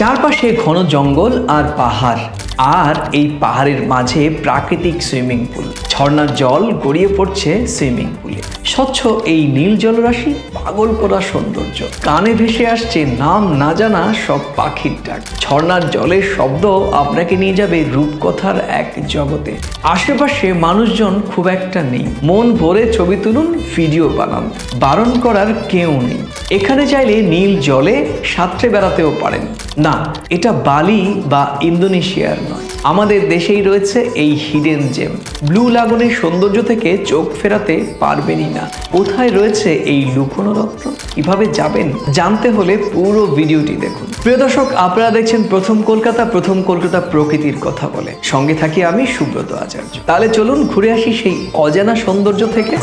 চারপাশে ঘন জঙ্গল আর পাহাড়, আর এই পাহাড়ের মাঝে প্রাকৃতিক সুইমিং পুল। ঝর্ণার জল গড়িয়ে পড়ছে সুইমিং পুলে। স্বচ্ছ এই নীল জলরাশি পাগল করা সৌন্দর্য। কানে ভেসে আসছে নাম না জানা সব পাখির ডাক। ঝর্ণার জলের শব্দ আপনাকে নিয়ে যাবে রূপকথার এক জগতে। আশেপাশে মানুষজন খুব একটা নেই। মন ভরে ছবি তুলুন, ভিডিও বানান। বারণ করার কেউ নেই। এখানে চাইলে নীল জলে সাঁতরে বেড়াতেও পারেন। না, এটা বালি বা ইন্দোনেশিয়ার নয়। আমাদের দেশেই রয়েছে এই হিডেন জেম ব্লু লাগুনের সৌন্দর্য থেকে চোখ ফেরাতে পারবেনই না। কোথায় রয়েছে এই লুকোনো রত্ন কীভাবে যাবেন? জানতে হলে পুরো ভিডিওটি দেখুন। প্রিয় দর্শক, আপনারা দেখছেন প্রথম কলকাতা প্রথম কলকাতা প্রকৃতির কথা বলে। সঙ্গে থাকি আমি সুব্রত আচার্য। তাহলে চলুন ঘুরে আসি সেই অজানা সৌন্দর্য থেকে।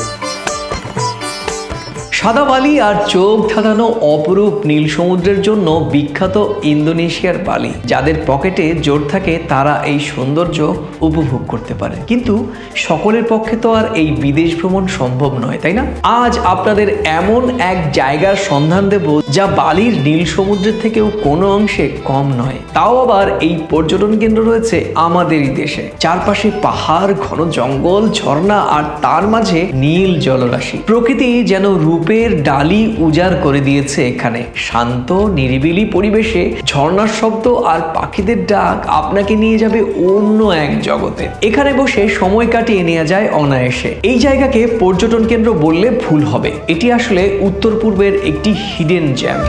সাদা বালি আর চোখ ধাঁধানো অপরূপ নীল সমুদ্রের জন্য বিখ্যাত ইন্দোনেশিয়ার বালি। যাদের পকেটে জোর থাকে, তারা এই সৌন্দর্য উপভোগ করতে পারে। কিন্তু সকলের পক্ষে তো আর এই বিদেশ ভ্রমণ সম্ভব নয়, তাই না? আজ আপনাদের এমন এক জায়গার সন্ধান দেব, যা বালির নীল সমুদ্রের থেকেও কোনো অংশে কম নয়। তাও আবার এই পর্যটন কেন্দ্র রয়েছে আমাদেরই দেশে। চারপাশে পাহাড়, ঘন জঙ্গল, ঝর্ণা আর তার মাঝে নীল জলরাশি। প্রকৃতি যেন রূপের ডালি উজাড় করে দিয়েছে এখানে। শান্ত, নিরিবিলি পরিবেশে ঝর্ণার শব্দ আর পাখিদের ডাক আপনাকে নিয়ে যাবে অন্য এক জগতে। এখানে বসে সময় কাটিয়ে নেওয়া যায় অনায়াসে। এই জায়গাকে পর্যটন কেন্দ্র বললে ভুল হবে। এটি আসলে উত্তর পূর্বের একটি হিডেন জ্যাম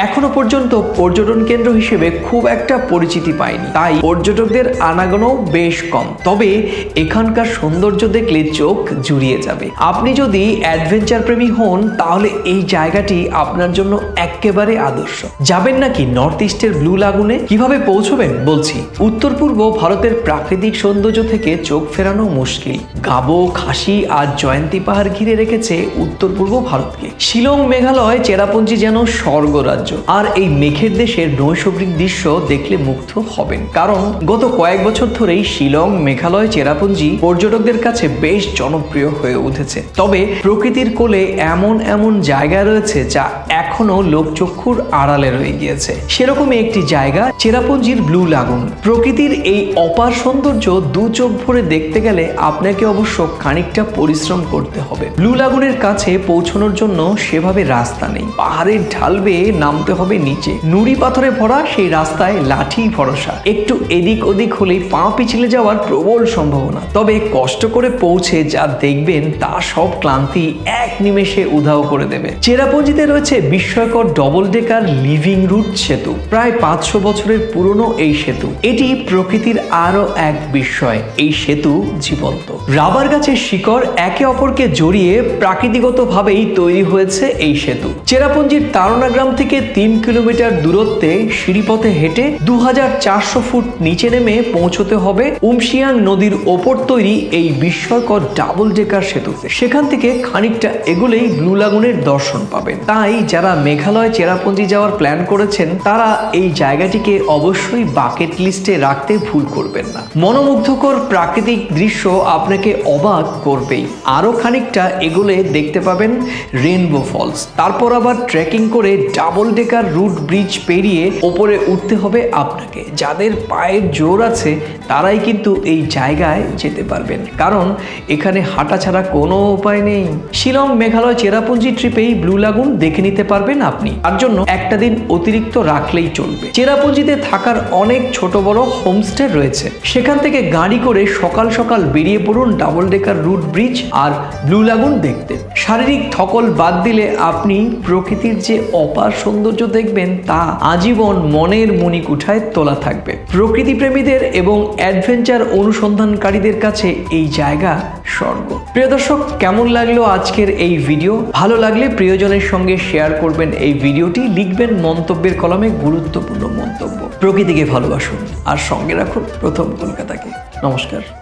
এখনও পর্যন্ত পর্যটন কেন্দ্র হিসেবে খুব একটা পরিচিতি পায়নি। তাই পর্যটকদের আনাগোনা বেশ কম। তবে এখানকার সৌন্দর্য দেখলে চোখ জুড়িয়ে যাবে। আপনি যদি অ্যাডভেঞ্চার প্রেমী হন, তাহলে এই জায়গাটি আপনার জন্য একেবারে আদর্শ। যাবেন নাকি নর্থ ইস্টের ব্লু লাগুনে? কীভাবে পৌঁছবেন বলছি। উত্তর পূর্ব ভারতের প্রাকৃতিক সৌন্দর্য থেকে চোখ ফেরানো মুশকিল। গাবো, খাসি আর জয়ন্তী পাহাড় ঘিরে রেখেছে উত্তর পূর্ব ভারতকে। শিলং মেঘালয়, চেরাপুঞ্জি যেন স্বর্গরাজ্য। আর এই মেঘের দেশের নৈসর্গিক দৃশ্য দেখলে মুগ্ধ হবেন। কারণ গত কয়েক বছর ধরেই শিলং, মেঘালয়, চেরাপুঞ্জি পর্যটকদের কাছে বেশ জনপ্রিয় হয়ে উঠেছে। তবে প্রকৃতির কোলে এমন এমন জায়গা রয়েছে যা এখনও লোকচক্ষুর আড়ালে রয়ে গিয়েছে। সেরকমই একটি জায়গা, চেরাপুঞ্জির ব্লু লাগুন। প্রকৃতির এই অপার সৌন্দর্য দু চোখ ভরে দেখতে গেলে আপনাকে অবশ্য খানিকটা পরিশ্রম করতে হবে। ব্লু লাগুনের কাছে পৌঁছানোর জন্য সেভাবে রাস্তা নেই। পাহাড়ের ঢাল বেয়ে নামতে হবে নিচে। নুড়ি পাথরে ভরা সেই রাস্তায় লাঠি ভরসা। একটু এদিক ওদিক হলেই পা পিছলে যাওয়ার প্রবল সম্ভাবনা। তবে কষ্ট করে পৌঁছে যা দেখবেন, তা সব ক্লান্তি এক নিমেষে উধাও করে দেবে। চেরাপুঞ্জিতে রয়েছে বিস্ময়কর ডবল ডেকার লিভিং রুট সেতু। প্রায় পাঁচশো বছরের পুরনো এই সেতু। এটি প্রকৃতির আরও এক বিস্ময়। এই সেতু জীবন্ত। রাবার গাছের শিকড় একে অপরকে জড়িয়ে প্রাকৃতিগতভাবেই তৈরি হয়েছে এই সেতু। চেরাপুঞ্জির তারনা গ্রাম থেকে তিন কিলোমিটার দূরত্বে সিঁড়িপথে হেঁটে দু হাজার চারশো ফুট নিচে নেমে পৌঁছতে হবে উমশিয়াং নদীর ওপর তৈরি এই বিস্ময়কর ডাবল ডেকার সেতুতে। সেখান থেকে খানিকটা এগুলেই ব্লু লাগুনের দর্শন পাবেন। তাই যারা মেঘালয় চেরাপুঞ্জি যাওয়ার প্ল্যান করেছেন, তারা এই জায়গাটিকে অবশ্যই বাকেট লিস্টে রাখতে ভুল করবেন না। মনোমুগ্ধকর প্রাকৃতিক দৃশ্য আপনাকে অবাক করবেই। আরও খানিকটা এগুলে দেখতে পাবেন রেনবো ফলস তারপর আবার ট্রেকিং করে ডাবল ডেকার রুট ব্রিজ পেরিয়ে ওপরে উঠতে হবে আপনাকে। যাদের পায়ের জোর আছে, তারাই কিন্তু এই জায়গায় যেতে পারবেন। কারণ এখানে হাঁটা ছাড়া কোনো উপায় নেই। শিলং মেঘালয় চেরাপুঞ্জি ট্রিপেই ব্লু লাগুন দেখে নিতে পারবেন আপনি। তার জন্য একটা দিন অতিরিক্ত রাখলেই চলবে। চেরাপুঞ্জিতে থাকার অনেক ছোট বড় হোমস্টে রয়েছে। সেখান থেকে গাড়ি করে সকাল সকাল বেরিয়ে পড়ুন ডাবল ডেকার রুট ব্রিজ আর ব্লু লাগুন দেখতে। শারীরিক থকল বাদ দিলে আপনি প্রকৃতির যে অপার সৌন্দর্য দেখবেন, তা আজীবন মনের মণিকুঠায় তোলা থাকবে। প্রকৃতি প্রেমীদের এবং অ্যাডভেঞ্চার অনুসন্ধানকারীদের কাছে এই জায়গা স্বর্গ। প্রিয় দর্শক, কেমন লাগল আজকের এই ভিডিও? ভালো লাগলে প্রিয়জনের সঙ্গে শেয়ার করবেন এই ভিডিওটি। লিখবেন মন্তব্যের কলমে গুরুত্বপূর্ণ মন্তব্য। প্রকৃতিকে ভালোবাসুন। আর সঙ্গে রাখুন প্রথম কলকাতাকে। নমস্কার।